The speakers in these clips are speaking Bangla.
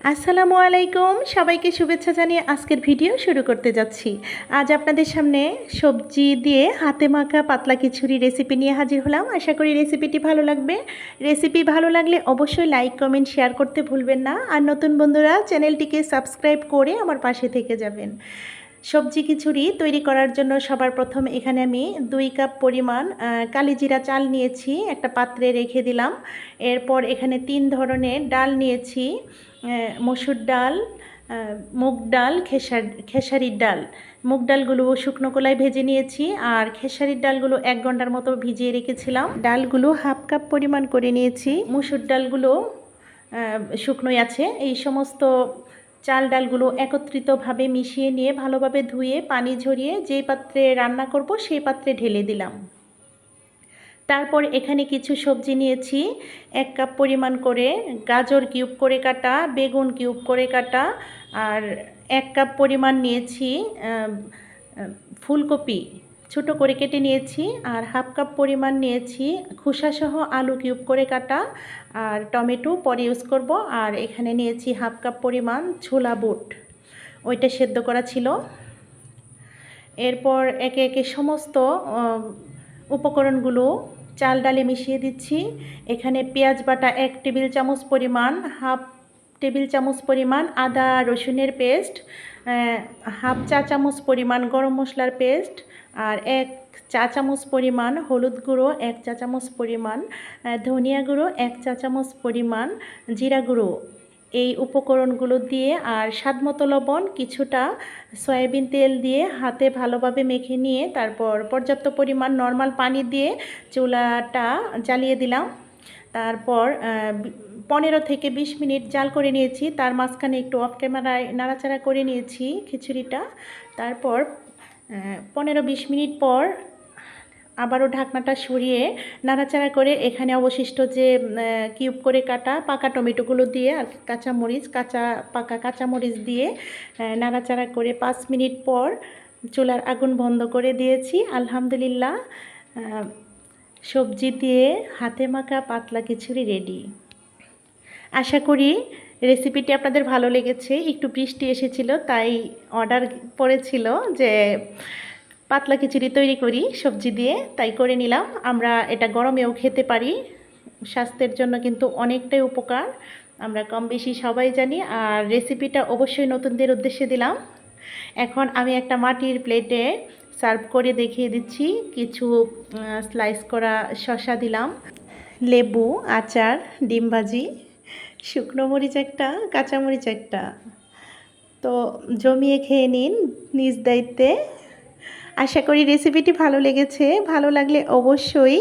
আসসালামু আলাইকুম। সবাইকে শুভেচ্ছা জানিয়ে আজকের ভিডিও শুরু করতে যাচ্ছি। আজ আপনাদের সামনে সবজি দিয়ে হাতে মাখা পাতলা খিচুড়ি রেসিপি নিয়ে হাজির হলাম। আশা করি রেসিপিটি ভালো লাগবে। রেসিপি ভালো লাগলে অবশ্যই লাইক কমেন্ট শেয়ার করতে ভুলবেন না। আর নতুন বন্ধুরা চ্যানেলটিকে সাবস্ক্রাইব করে আমার পাশে থেকে যাবেন। সবজি খিচুড়ি তৈরি করার জন্য সবার প্রথম এখানে আমি দুই কাপ পরিমাণ কালিজিরা চাল নিয়েছি, একটা পাত্রে রেখে দিলাম। এরপর এখানে তিন ধরনের ডাল নিয়েছি মসুর ডাল মুগ ডাল, খেসার, খেসারির ডাল। মুগ ডালগুলো শুকনো কলাই ভেজে নিয়েছি আর খেসারির ডালগুলো এক ঘণ্টার মতো ভিজিয়ে রেখেছিলাম। ডালগুলো হাফ কাপ পরিমাণ করে নিয়েছি। মুসুর ডালগুলো শুকনোই আছে। এই সমস্ত চাল ডালগুলো একত্রিতভাবে মিশিয়ে নিয়ে ভালোভাবে ধুয়ে, পানি ঝরিয়ে যেই পাত্রে রান্না করব সেই পাত্রে ঢেলে দিলাম। তারপর এখানে কিছু সবজি নিয়েছি। এক কাপ পরিমাণ করে গাজর কিউব করে কাটা, বেগুন কিউব করে কাটা আর এক কাপ পরিমাণ নিয়েছি ফুলকপি। ছোট করে কেটে নিয়েছি আর হাফ কাপ পরিমাণ নিয়েছি খোসাসহ আলু কিউব করে কাটা আর টমেটো পরে ইউজ করব আর এখানে নিয়েছি হাফ কাপ পরিমাণ ছোলা বুট। ওইটা সেদ্ধ করা ছিল। এরপর একে একে সমস্ত উপকরণগুলো চাল ডালে মিশিয়ে দিচ্ছি। এখানে পেঁয়াজ বাটা এক টেবিল চামচ পরিমাণ, হাফ টেবিল চামচ পরিমাণ আদা রসুনের পেস্ট হাফ চা চামচ পরিমাণ গরম মশলার পেস্ট আর এক চা চামচ পরিমাণ হলুদ গুঁড়ো, এক চা চামচ পরিমাণ ধনিয়া গুঁড়ো, এক চা চামচ পরিমাণ জিরা গুঁড়ো। এই উপকরণগুলো দিয়ে আর স্বাদমতো লবণ, কিছুটা সয়াবিন তেল দিয়ে হাতে ভালোভাবে মেখে নিয়ে তারপর পর্যাপ্ত পরিমাণ নর্মাল পানি দিয়ে চুলাটা জ্বালিয়ে দিলাম। তারপর পনেরো থেকে বিশ মিনিট জাল করে নিয়েছি। তার মাঝখানে একটু অফ ক্যামেরায় নাড়াচাড়া করে নিয়েছি খিচুড়িটা। তারপর পনেরো বিশ মিনিট পর আবারও ঢাকনাটা সরিয়ে নাড়াচাড়া করে এখানে অবশিষ্ট যে কিউব করে কাটা পাকা টমেটোগুলো দিয়ে আর কাঁচামরিচ, কাঁচা, পাকা কাঁচামরিচ দিয়ে নাড়াচাড়া করে পাঁচ মিনিট পর চুলার আগুন বন্ধ করে দিয়েছি। আলহামদুলিল্লাহ সবজি দিয়ে হাতে মাখা পাতলা খিচুড়ি রেডি। আশা করি রেসিপিটি আপনাদের ভালো লেগেছে, একটু বৃষ্টি এসেছিল, তাই অর্ডার পড়েছিল যে পাতলা খিচুড়ি তৈরি করি সবজি দিয়ে, তাই করে নিলাম। আমরা এটা গরমেও খেতে পারি, স্বাস্থ্যের জন্য কিন্তু অনেকটাই উপকার। আমরা কম বেশি সবাই জানি, আর রেসিপিটা অবশ্যই নতুনদের উদ্দেশ্যে দিলাম। এখন আমি একটা মাটির প্লেটে সার্ভ করে দেখিয়ে দিচ্ছি, কিছু স্লাইস করা শসা দিলাম, লেবু, আচার, ডিম ভাজি। শুকনো মরিচ একটা কাঁচামরিচ একটা। তো জমিয়ে খেয়ে নিন নিজ দায়িত্বে। আশা করি রেসিপিটি ভালো লেগেছে। ভালো লাগলে অবশ্যই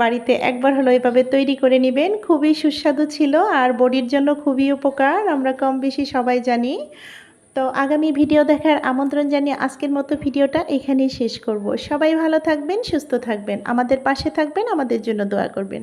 বাড়িতে একবার হলো এভাবে তৈরি করে নেবেন। খুবই সুস্বাদু ছিল আর বডির জন্য খুবই উপকার, আমরা কম বেশি সবাই জানি। তো আগামী ভিডিও দেখার আমন্ত্রণ জানিয়ে আজকের মতো ভিডিওটা এখানেই শেষ করব। সবাই ভালো থাকবেন, সুস্থ থাকবেন। আমাদের পাশে থাকবেন, আমাদের জন্য দোয়া করবেন।